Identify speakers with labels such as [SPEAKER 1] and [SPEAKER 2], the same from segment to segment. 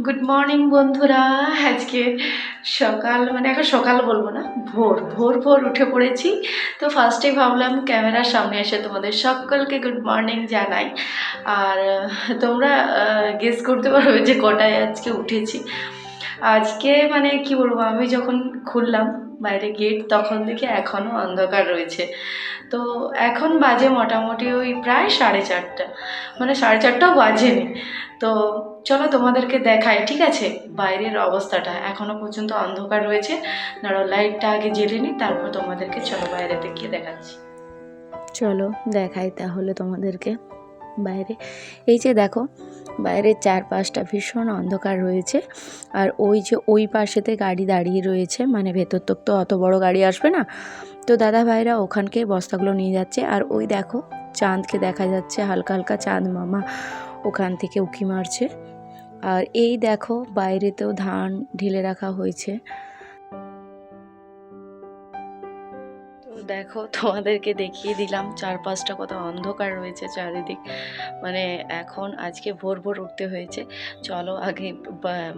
[SPEAKER 1] Morning বন্ধুরা। আজকে সকাল মানে এখন সকাল বলব না, ভোর ভোর ভোর উঠে পড়েছি। তো ফার্স্টে ভাবলাম ক্যামেরার সামনে এসে তোমাদের সকলকে গুড মর্নিং জানাই। আর তোমরা গেস করতে পারবে যে কটায় আজকে উঠেছি। আজকে মানে কি বলব, আমি যখন খুললাম বাইরে গেট তখন দেখি এখনও অন্ধকার রয়েছে। তো এখন বাজে মোটামুটি ওই প্রায় সাড়ে চারটা। মানে সাড়ে চারটাও বাজেনি। তো চলো তোমাদেরকে দেখাই, ঠিক আছে? বাইরের অবস্থাটা এখনও পর্যন্ত অন্ধকার রয়েছে। দাঁড়াও লাইটটা আগে জ্বেলে নিই তারপর তোমাদেরকে চলো বাইরেতে গিয়ে দেখাচ্ছি।
[SPEAKER 2] চলো দেখাই তাহলে তোমাদেরকে বাইরে। এই যে দেখো, বাইরের চারপাশটা ভীষণ অন্ধকার রয়েছে। আর ওই যে ওই পাশেতে গাড়ি দাঁড়িয়ে রয়েছে মানে ভেতর তো অত বড় গাড়ি আসবে না। তো দাদা ভাইরা ওখানকে বস্তাগুলো নিয়ে যাচ্ছে। আর ওই দেখো চাঁদকে দেখা যাচ্ছে, হালকা হালকা চাঁদ মামা ওখান থেকে উঁকি মারছে। আর এই দেখো বাইরেতেও ধান ঢেলে রাখা হয়েছে।
[SPEAKER 1] দেখো, তোমাদেরকে দেখিয়ে দিলাম, চারপাশটা কত অন্ধকার রয়েছে চারিদিক। মানে এখন আজকে ভোর ভোর উঠতে হয়েছে। চলো আগে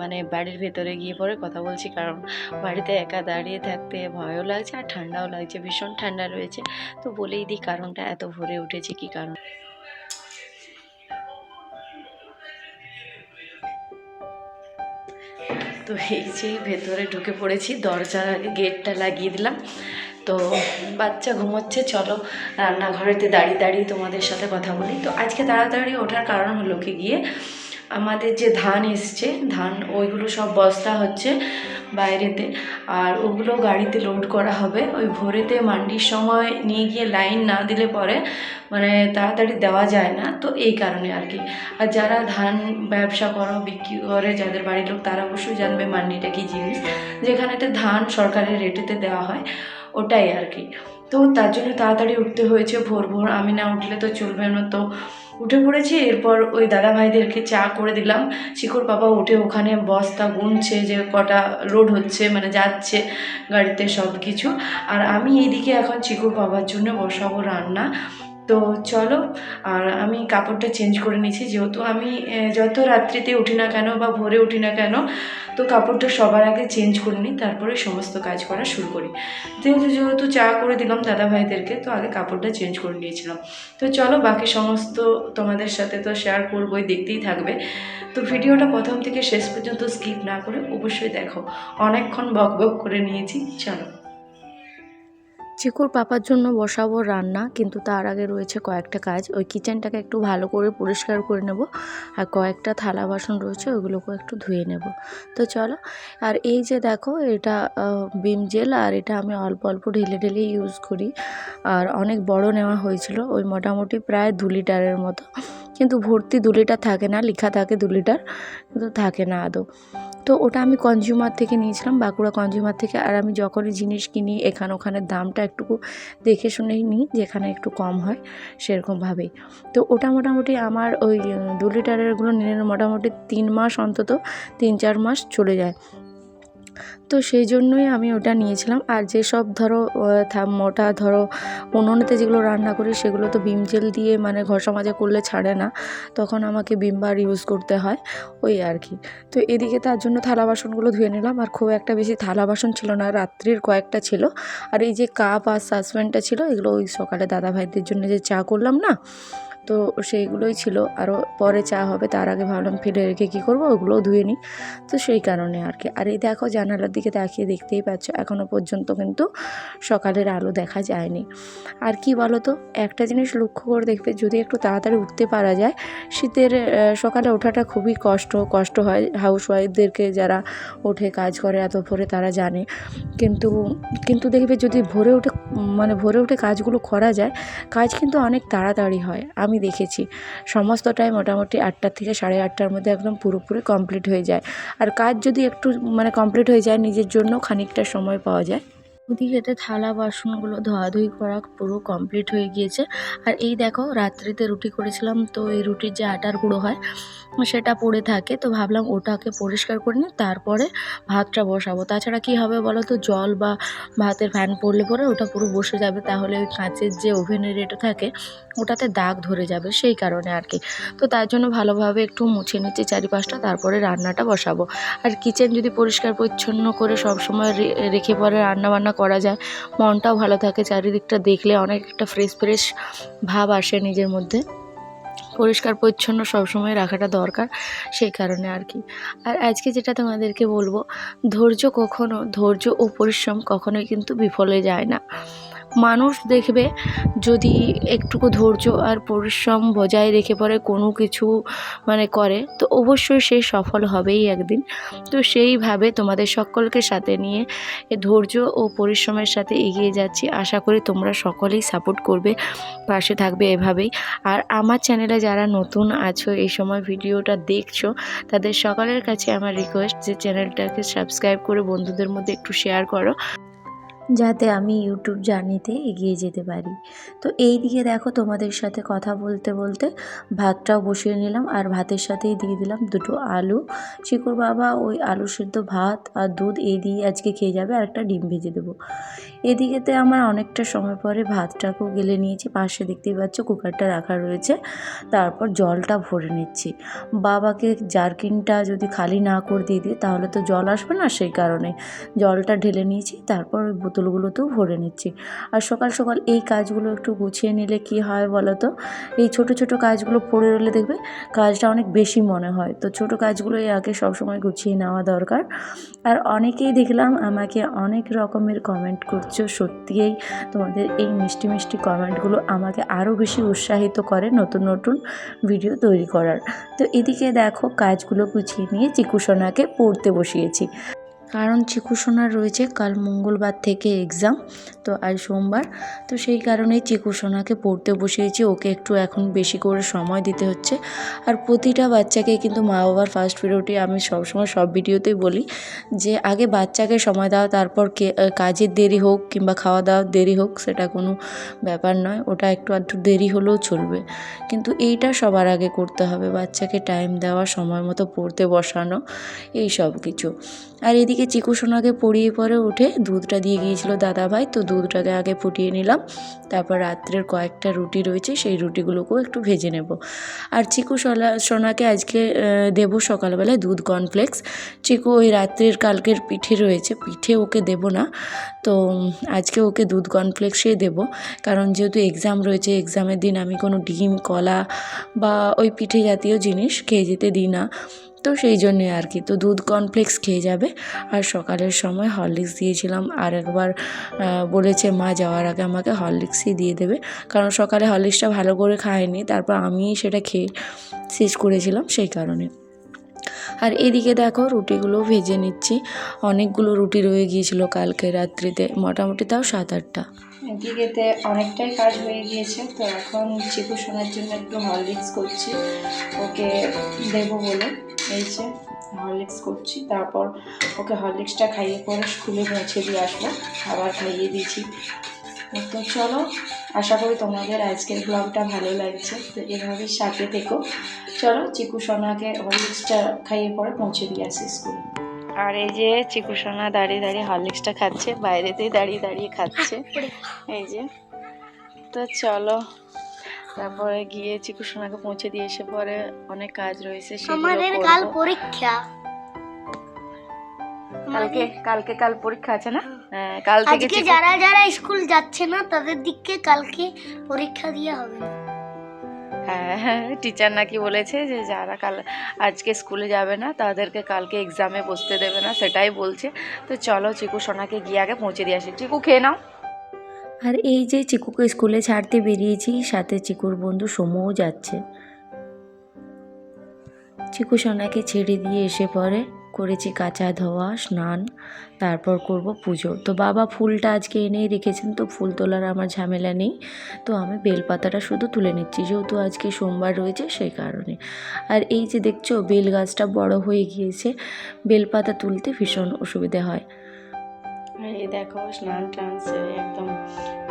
[SPEAKER 1] মানে বাড়ির ভেতরে গিয়ে পরে কথা বলছি, কারণ বাড়িতে একা দাঁড়িয়ে থাকতে ভয়ও লাগছে আর ঠান্ডাও লাগছে, ভীষণ ঠান্ডা রয়েছে। তো বলেই দিই কারণটা, এত ভোরে উঠেছে কি কারণ? তো এই যে ভেতরে ঢুকে পড়েছি, দরজার আগে গেটটা লাগিয়ে দিলাম। তো বাচ্চা ঘুমোচ্ছে, চলো রান্নাঘরেতে দাঁড়িয়ে দাঁড়িয়ে তোমাদের সাথে কথা বলি। তো আজকে তাড়াতাড়ি ওঠার কারণ হলো কি গিয়ে আমাদের যে ধান এসছে, ধান ওইগুলো সব বস্তা হচ্ছে বাইরেতে আর ওগুলো গাড়িতে লোড করা হবে। ওই ভোরেতে মান্ডির সময় নিয়ে গিয়ে লাইন না দিলে পরে মানে তাড়াতাড়ি দেওয়া যায় না। তো এই কারণে আর কি। আর যারা ধান ব্যবসা করো, বিক্রি করে, যাদের বাড়ির লোক, তারা অবশ্যই জানবে মান্ডিটা কী জিনিস। যেখানেতে ধান সরকারের রেটেতে দেওয়া হয় ওটাই আর কি। তো তার জন্য তাড়াতাড়ি উঠতে হয়েছে ভোর ভোর। আমি না উঠলে তো চলবে না। তো উঠে পড়েছি, এরপর ওই দাদা ভাইদেরকে চা করে দিলাম। শিকড় বাবা উঠে ওখানে বস্তা গুনছে যে কটা লোড হচ্ছে মানে যাচ্ছে গাড়িতে সব কিছু আর আমি এইদিকে এখন চিকুর বাবার জন্য বসাবো রান্না। তো চলো, আর আমি কাপড়টা চেঞ্জ করে নিয়েছি। যেহেতু আমি যত রাত্রিতে উঠি না কেন বা ভোরে উঠি না কেন, তো কাপড়টা সবার আগে চেঞ্জ করে নিই, তারপরে সমস্ত কাজ করা শুরু করি। যেহেতু যেহেতু চা করে দিলাম দাদা ভাইদেরকে, তো আগে কাপড়টা চেঞ্জ করে নিয়েছিলাম। তো চলো, বাকি সমস্ত তোমাদের সাথে তো শেয়ার করবোই, দেখতেই থাকবে। তো ভিডিওটা প্রথম থেকে শেষ পর্যন্ত স্কিপ না করে অবশ্যই দেখো। অনেকক্ষণ বক বক করে নিয়েছি, চলো।
[SPEAKER 2] চিকুর পাপার জন্য বসাবো রান্না, কিন্তু তার আগে রয়েছে কয়েকটা কাজ। ওই কিচেনটাকে একটু ভালো করে পরিষ্কার করে নেব, আর কয়েকটা থালা বাসন রয়েছে ওগুলোকে একটু ধুয়ে নেব। তো চলো, আর এই যে দেখো, এটা বিম জেল, আর এটা আমি অল্প অল্প ঢেলে ঢেলে ইউজ করি। আর অনেক বড় নেওয়া হয়েছিল, ওই মোটামুটি প্রায় দু লিটারের মতো। কিন্তু ভর্তি দু লিটার থাকে না, লেখা থাকে দু লিটার, কিন্তু থাকে না আদৌ। তো ওটা আমি কনজিউমার থেকে নিয়েছিলাম, বাঁকুড়া কনজিউমার থেকে। আর আমি যখনই জিনিস কিনি, এখানে ওখানে দামটা একটুকু দেখে শুনেই নিই, যেখানে একটু কম হয়, সেরকমভাবেই। তো ওটা মোটামুটি আমার ওই দু লিটারেরগুলো নিয়ে মোটামুটি তিন মাস অন্তত, তিন চার মাস চলে যায়। তো সেই জন্যই আমি ওটা নিয়েছিলাম। আর যেসব ধরো মোটা ধরো উনুনেতে যেগুলো রান্না করি সেগুলো তো বিম জেল দিয়ে মানে ঘষা মাজা করলে ছাড়ে না। তখন আমাকে বিম বার ইউজ করতে হয়, ওই আর কি। তো এদিকে তার জন্য থালা বাসনগুলো ধুয়ে নিলাম। আর খুব একটা বেশি থালা বাসন ছিল না, রাত্রির কয়েকটা ছিল। আর এই যে কাপ আর সাসপেনটা ছিল, এগুলো ওই সকালে দাদা ভাইদের জন্য যে চা করলাম না তো সেইগুলোই ছিল। আরও পরে চা হবে, তার আগে ভাবলাম ফেলে রেখে কী করব, ওগুলোও ধুয়ে নিই। তো সেই কারণে আর কি। আর এই দেখো জানালার দিকে তাকিয়ে দেখতেই পাচ্ছ এখনও পর্যন্ত কিন্তু সকালের আলো দেখা যায়নি। আর কি বলো তো একটা জিনিস লক্ষ্য করে দেখবে, যদি একটু তাড়াতাড়ি উঠতে পারা যায়, শীতের সকালে ওঠাটা খুবই কষ্ট কষ্ট হয়। হাউস ওয়াইফদেরকে যারা ওঠে, কাজ করে, এত ভোরে তারা জানে। কিন্তু কিন্তু দেখবে যদি ভোরে উঠে মানে ভোরে উঠে কাজগুলো করা যায়, কাজ কিন্তু অনেক তাড়াতাড়ি হয়। আমি দেখেছি। সমস্তটাই মোটামুটি আটটা থেকে সাড়ে আটটার মধ্যে একদম পুরোপুরি কমপ্লিট হয়ে যায়। আর কাজ যদি একটু মানে কমপ্লিট হয়ে যায়, নিজের জন্য খানিকটা সময় পাওয়া যায়। ওদিকেতে থালা, বাসনগুলো ধোয়াধুয়ি করা পুরো কমপ্লিট হয়ে গিয়েছে। আর এই দেখো, রাত্রিতে রুটি করেছিলাম, তো এই রুটির যে আটার গুঁড়ো হয়, সেটা পড়ে থাকে। তো ভাবলাম ওটাকে পরিষ্কার করে নিই, তারপরে ভাতটা বসাবো। তাছাড়া কি হবে বলো তো, জল বা ভাতের ফ্যান পড়লে পরে ওটা পুরো বসে যাবে। তাহলে ওই কাঁচের যে ওভেনের এটা থাকে, ওটাতে দাগ ধরে যাবে, সেই কারণে আর কি। তো তার জন্য ভালোভাবে একটু মুছে নিচ্ছি চারিপাশটা, তারপরে রান্নাটা বসাবো। আর কিচেন যদি পরিষ্কার পরিচ্ছন্ন করে সবসময় রেখে পরে রান্না বান্না করা যায়। মনটাও ভালো থাকে, চারিদিকটা দেখলে অনেক একটা ফ্রেশ ফ্রেশ ভাব আসে নিজের মধ্যে। পরিষ্কার, পরিচ্ছন্ন সবসময় রাখাটা দরকার সেই কারণে আর কি। আর আজকে যেটা তোমাদেরকে বলব, ধৈর্য কখনো, ধৈর্য ও পরিশ্রম কখনোই কিন্তু বিফলে যায় না। মানুষ দেখবে যদি একটুকু ধৈর্য আর পরিশ্রম বজায় রেখে পরে কোনো কিছু মানে করে, তো অবশ্যই সে সফল হবেই একদিন। তো সেইভাবে তোমাদের সকলকে সাথে নিয়ে ধৈর্য ও পরিশ্রমের সাথে এগিয়ে যাচ্ছি। আশা করি তোমরা সকলেই সাপোর্ট করবে, পাশে থাকবে এভাবেই। আর আমার চ্যানেলে যারা নতুন আছো, এই সময় ভিডিওটা দেখছ, তাদের সকলের কাছে আমার রিকোয়েস্ট যে চ্যানেলটাকে সাবস্ক্রাইব করে বন্ধুদের মধ্যে একটু শেয়ার করো। যাতে আমি ইউটিউব জার্নিতে এগিয়ে যেতে পারি। তো এই দিকে দেখো তোমাদের সাথে কথা বলতে বলতে ভাতটাও বসিয়ে নিলাম আর ভাতের সাথেই দিয়ে দিলাম দুটো আলু। শিকুর বাবা ওই আলু সেদ্ধ ভাত আর দুধ এই দিয়ে আজকে খেয়ে যাবে আর একটা ডিম ভেজে দেবো। এদিকেতে আমার অনেকটা সময় পরে ভাতটাকেও গেলে নিয়েছি, পাশে দেখতেই পাচ্ছ কুকারটা রাখা রয়েছে। তারপর জলটা ভরে নিচ্ছি। বাবাকে জার্কিনটা যদি খালি না করে দিয়ে দিই, তাহলে তো জল আসবে না সেই কারণে। জলটা ঢেলে নিয়েছি, তারপর ওই বোতলগুলোতেও ভরে নিচ্ছি। আর সকাল সকাল এই কাজগুলো একটু গুছিয়ে নিলে কি হয় বলো তো? এই ছোট ছোট কাজগুলো পড়ে রইলে দেখবে কাজটা অনেক বেশি মনে হয়। তো ছোট কাজগুলোই আগে সবসময় গুছিয়ে নেওয়া দরকার। আর অনেকেই দেখলাম আমাকে অনেক রকমের কমেন্ট করছ সত্যিই তোমাদের এই মিষ্টি মিষ্টি কমেন্টগুলো আমাকে আরও বেশি উৎসাহিত করে নতুন নতুন ভিডিও তৈরি করার। তো এদিকে দেখো কাজগুলো গুছিয়ে নিয়ে চিকুসোনাকে পড়তে বসিয়েছি। কারণ চিকুসোনার রয়েছে, কাল মঙ্গলবার থেকে এক্সাম তো আজ সোমবার। তো সেই কারণেই চিকুসোনাকে পড়তে বসিয়েছি, ওকে একটু এখন বেশি করে সময় দিতে হচ্ছে। আর প্রতিটা বাচ্চাকে কিন্তু মা বাবার ফার্স্ট ভিডিওটি আমি সবসময় সব ভিডিওতেই বলি, যে আগে বাচ্চাকে সময় দাও, তারপর কে কাজের দেরি হোক কিংবা খাওয়া দাওয়ার দেরি হোক, সেটা কোনো ব্যাপার নয়, ওটা একটু আধটু দেরি হলেও চলবে। কিন্তু এইটা সবার আগে করতে হবে, বাচ্চাকে টাইম দেওয়া, সময় মতো পড়তে বসানো, এই সব কিছু। আর এদিকে চিকু সোনাকে পড়িয়ে পরে উঠে দুধটা দিয়ে গিয়েছিল দাদাভাই, তো দুধটাকে আগে ফুটিয়ে নিলাম। তারপর রাত্রের কয়েকটা রুটি রয়েছে, সেই রুটিগুলোকেও একটু ভেজে নেব। আর চিকু সোনা সোনাকে আজকে দেবো সকালবেলায় দুধ কর্নফ্লেক্স। চিকু ওই রাত্রের কালকের পিঠে রয়েছে, পিঠে ওকে দেব না। তো আজকে ওকে দুধ কর্নফ্লেক্সই দেবো। কারণ যেহেতু এক্সাম রয়েছে এক্সামের দিন আমি কোনো ডিম, কলা বা ওই পিঠে জাতীয় জিনিস খেয়ে যেতে দিই না। তো সেই জন্যে আর কি। তো দুধ কর্নফ্লেক্স খেয়ে যাবে। আর সকালের সময় হরলিক্স দিয়েছিলাম। আর একবার বলেছে মা যাওয়ার আগে আমাকে হরলিক্সই দিয়ে দেবে। কারণ সকালে হরলিক্সটা ভালো করে খায়নি। তারপর আমিই সেটা খেয়ে শেষ করেছিলাম সেই কারণে। আর এদিকে দেখো রুটিগুলো ভেজে নিচ্ছি। অনেকগুলো রুটি রয়ে গিয়েছিল কালকে রাত্রিতে। মোটামুটি তাও সাত আটটা
[SPEAKER 1] এদিকেতে অনেকটাই কাজ হয়ে গিয়েছে। তো এখন চিকু শোনার জন্য একটু হরলিক্স করছি। ওকে দেবো বলে। এই যে হরলিক্স করছি। তারপর ওকে হরলিক্সটা খাইয়ে পরে স্কুলে পৌঁছে দিয়ে আসব। খাবার খাইয়ে দিয়েছি। তো চলো আশা করি তোমাদের আজকের ব্লগটা ভালো লাগছে। তো এভাবেই সাথে থেকো। চলো চিকু সোনাকে হরলিক্সটা খাইয়ে পরে পৌঁছে দিয়ে আসি স্কুলে। আর এই যে চিকু সোনা দাঁড়িয়ে দাঁড়িয়ে হরলিক্সটা খাচ্ছে। বাইরেতেই দাঁড়িয়ে দাঁড়িয়ে খাচ্ছে। এই যে। তো চলো তারপরে গিয়ে চিকুসনাকে পৌঁছে দিয়ে এসে পরে অনেক কাজ রয়েছে
[SPEAKER 3] আমাদের কাল পরীক্ষা।
[SPEAKER 1] কালকে কালকে কাল পরীক্ষা আছে না? হ্যাঁ, কাল থেকে
[SPEAKER 3] আজকে যারা যারা স্কুল যাচ্ছে না তাদের দিককে কালকে পরীক্ষা দেওয়া হবে।
[SPEAKER 1] হ্যাঁ হ্যাঁ টিচার নাকি বলেছে যে যারা কাল আজকে স্কুলে যাবে না তাদেরকে কালকে এক্সামে বসতে দেবে না সেটাই বলছে। তো চলো চিকু সোনাকে গিয়ে আগে পৌঁছে দিয়ে আসি। চিকু খেয়ে নাও।
[SPEAKER 2] আর এই যে চিকুকে স্কুলে ছাড়তে বেরিয়েছি, সাথে চিকুর বন্ধু সমুও যাচ্ছে। চিকু সোনাকে ছেড়ে দিয়ে এসে পরে করেছি কাঁচা ধোয়া, স্নান, তারপর করব পুজো। তো বাবা ফুলটা আজকে এনেই রেখেছেন, তো ফুল তোলার আমার ঝামেলা নেই। তো আমি বেলপাতাটা শুধু তুলে নিচ্ছি, যেহেতু আজকে সোমবার রয়েছে সেই কারণে। আর এই যে দেখছ বেল গাছটা বড় হয়ে গিয়েছে, বেলপাতা তুলতে ভীষণ অসুবিধে হয়।
[SPEAKER 1] এই দেখো স্নান টান একদম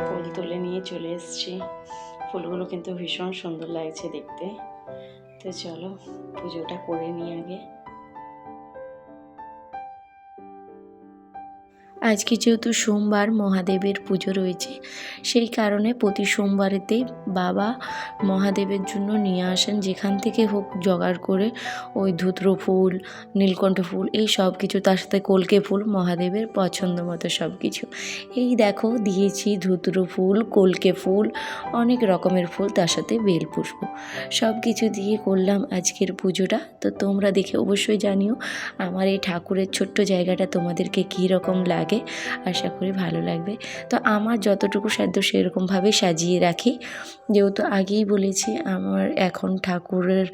[SPEAKER 1] ফুল তুলে নিয়ে চলে এসছি। ফুলগুলো কিন্তু ভীষণ সুন্দর লাগছে দেখতে। তো চলো পুজোটা করে নিই আগে।
[SPEAKER 2] আজকে যেহেতু সোমবার মহাদেবের পুজো রয়েছে, সেই কারণে প্রতি সোমবারেতে বাবা মহাদেবের জন্য নিয়ে আসেন, যেখান থেকে হোক জোগাড় করে ওই ধুত্র ফুল, নীলকণ্ঠ ফুল, এই সব কিছু, তার সাথে কলকে ফুল, মহাদেবের পছন্দ মতো সব কিছু। এই দেখো, দিয়েছি ধুত্র ফুল, কলকে ফুল, অনেক রকমের ফুল, তার সাথে বেল পুষ্প। সব কিছু দিয়ে করলাম আজকের পুজোটা। তো তোমরা দেখে অবশ্যই জানিও, আমার এই ঠাকুরের ছোট্ট জায়গাটা তোমাদেরকে কী রকম লাগে। আশা করি ভালো লাগবে। তো আমার যতটুকু সাধ্য সেরকমভাবে সাজিয়ে রাখি। যেহেতু আগেই বলেছি, আমার এখন ঠাকুরের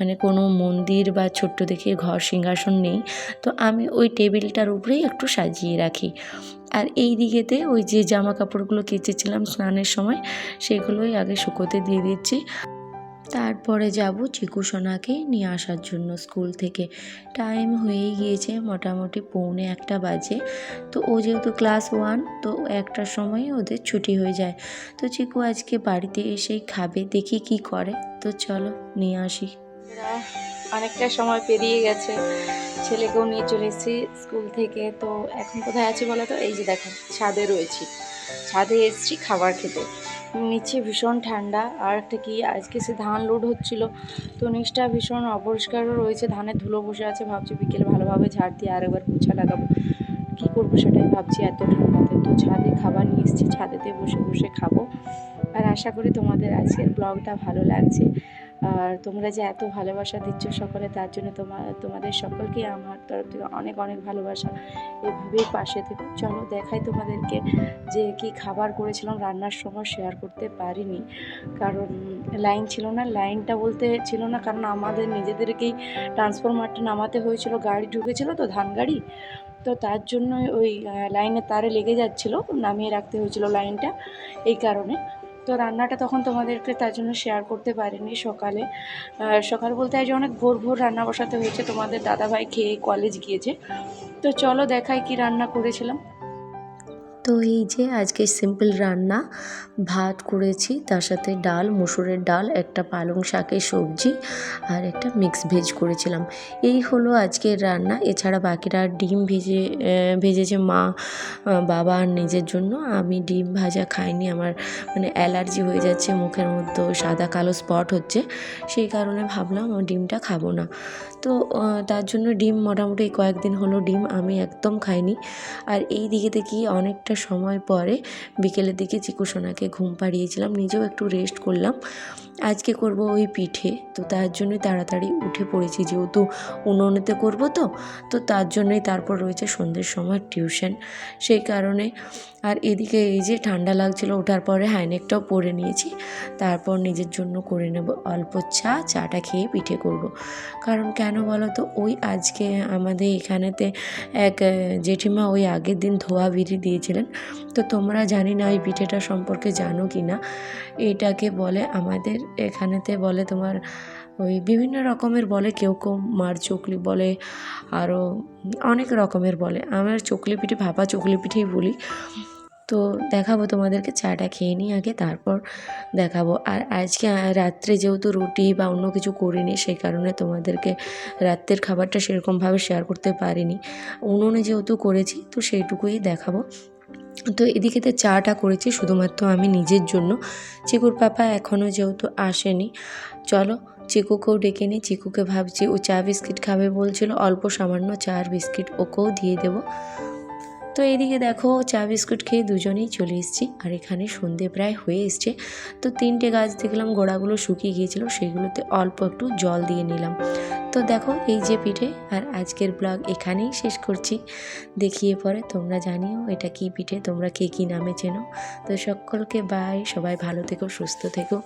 [SPEAKER 2] মানে কোনো মন্দির বা ছোট্ট দেখে ঘর সিংহাসন নেই। তো আমি ওই টেবিলটার উপরেই একটু সাজিয়ে রাখি। আর এই দিকেতে ওই যে জামা কাপড়গুলো কেচেছিলাম স্নানের সময়, সেগুলোই আগে শুকোতে দিয়ে দিচ্ছি। তারপরে যাব চিকু সোনাকে নিয়ে আসার জন্য। স্কুল থেকে টাইম হয়েই গিয়েছে মোটামুটি পৌনে একটা বাজে। তো ও যেহেতু ক্লাস ওয়ান, তো একটার সময় ওদের ছুটি হয়ে যায়। তো চিকু আজকে বাড়িতে এসেই খাবে, দেখি কি করে। তো চলো নিয়ে আসি।
[SPEAKER 1] অনেকটা সময় পেরিয়ে গেছে, ছেলেকেও নিয়ে চলে এসেছি স্কুল থেকে। তো এখন কোথায় আছি বলো তো? এই যে দেখো, ছাদে রয়েছি। ছাদে এসেছি খাবার খেতে। নিচে ভীষণ ঠান্ডা। আর একটা কি, আজকে সে ধান লোড হচ্ছিল, তো নিচটা ভীষণ অপরিষ্কারও রয়েছে, ধানের ধুলো বসে আছে, ভাবছি বিকেলে ভালোভাবে ঝাড় দিয়ে আরেকবার পোছা লাগাবো। কী করব সেটাই ভাবছি এত ঠান্ডাতে, তো ছাদে খাবার নিয়ে এসেছি, ছাদেতে বসে বসে খাব। আর আশা করি তোমাদের আজকের ব্লগটা ভালো লাগছে। আর তোমরা যে এত ভালোবাসা দিচ্ছ সকলে, তার জন্য তোমার তোমাদের সকলকে আমার তরফ থেকে অনেক অনেক ভালোবাসা। এভাবেই পাশে থেকে। চলো দেখাই তোমাদেরকে যে কি খাবার করেছিলাম, রান্নার সময় শেয়ার করতে পারিনি। কারণ লাইন ছিল না লাইনটা বলতে ছিল না, কারণ আমাদের নিজেদেরকেই ট্রান্সফরমারটা নামাতে হয়েছিল, গাড়ি ঢুকেছিল তো ধান গাড়ি। তো তার জন্য ওই লাইনের তারে লেগে যাচ্ছিল, নামিয়ে রাখতে হয়েছিল লাইনটা এই কারণে তো রান্নাটা তখন তোমাদেরকে তার জন্য শেয়ার করতে পারিনি সকালে। সকাল বলতে আজ অনেক ভোর ভোর রান্না বসাতে হয়েছে, তোমাদের দাদাভাই খেয়ে কলেজ গিয়েছে। তো চলো দেখাই কি রান্না করেছিলাম।
[SPEAKER 2] তো এই যে আজকে সিম্পল রান্না, ভাত করেছি, তার সাথে ডাল, মুসুরের ডাল, একটা পালং শাকের সবজি আর একটা মিক্স ভেজ করেছিলাম। এই হলো আজকের রান্না। এছাড়া বাকিরা ডিম ভেজে ভেজেছে মা বাবা আর নিজের জন্য। আমি ডিম ভাজা খাইনি, আমার মানে অ্যালার্জি হয়ে যাচ্ছে, মুখের মধ্যে সাদা কালো স্পট হচ্ছে। সেই কারণে ভাবলাম ডিমটা খাব না। তো তার জন্য ডিম মোটামুটি কয়েকদিন হলো ডিম আমি একদম খাইনি। আর এই দিকে দেখি অনেকটা সময় পরে বিকেলের দিকে চিকু সোনাকে ঘুম পাড়িয়েছিলাম নিজেও একটু রেস্ট করলাম। আজকে করব ওই পিঠে। তো তার জন্যই তাড়াতাড়ি উঠে পড়েছি, যেহেতু উনুনেতে করব তো তো তার জন্যই তারপর রয়েছে সন্ধ্যের সময় টিউশন। সেই কারণে আর এদিকে এই যে ঠান্ডা লাগছিল, ওঠার পরে হাইনেকটাও পরে নিয়েছি। তারপর নিজের জন্য করে নেব অল্প চা, চাটা খেয়ে পিঠে করব। কারণ কেন বলো তো, ওই আজকে আমাদের এখানেতে এক জেঠিমা ওই আগের দিন ধোয়া বিড়ি দিয়েছিলেন। তো তোমরা জানি না ওই পিঠেটা সম্পর্কে জানো কি না এটাকে বলে আমাদের এখানেতে বলে তোমার ওই বিভিন্ন রকমের বলে, কেউ কেউ মার চকলি বলে আরও অনেক রকমের বলে। আমার চকলি পিঠে, ভাপা চকলি পিঠেই বলি। তো দেখাবো তোমাদেরকে, চাটা খেয়ে নিই আগে, তারপর দেখাবো। আর আজকে রাত্রে যেহেতু রুটি বা অন্য কিছু করিনি, সেই কারণে তোমাদেরকে রাত্রের খাবারটা সেরকমভাবে শেয়ার করতে পারিনি। উনুনে যেহেতু করেছি, তো সেইটুকুই দেখাবো। তো এদিকেতে চাটা করেছি, শুধুমাত্র আমি নিজের জন্য। চিকুর পাপা এখনও যেহেতু আসেনি, চলো চিকুকেও ডেকে নিই। চিকুকে ভাবছি ও চা বিস্কিট খাবে বলছিল, অল্প সামান্য চা আর বিস্কিট ওকেও দিয়ে দেবো। তো এদিকে দেখো চা বিস্কুট খেয়ে দুজনেই চলে এসেছি। আর এখানে সন্ধে প্রায় হয়ে এসছে। তো তিনটে গাছ দেখলাম, গোড়াগুলো শুকিয়ে গিয়েছিল, সেগুলোতে অল্প একটু জল দিয়ে নিলাম। তো দেখো এই যে পিঠে, আর আজকের ব্লগ এখানেই শেষ করছি। দেখিয়ে পরে তোমরা জানিও এটা কি পিঠে, তোমরা কে কী নামে চেনো। তো সকলকে বাই সবাই ভালো থেকো, সুস্থ থেকো।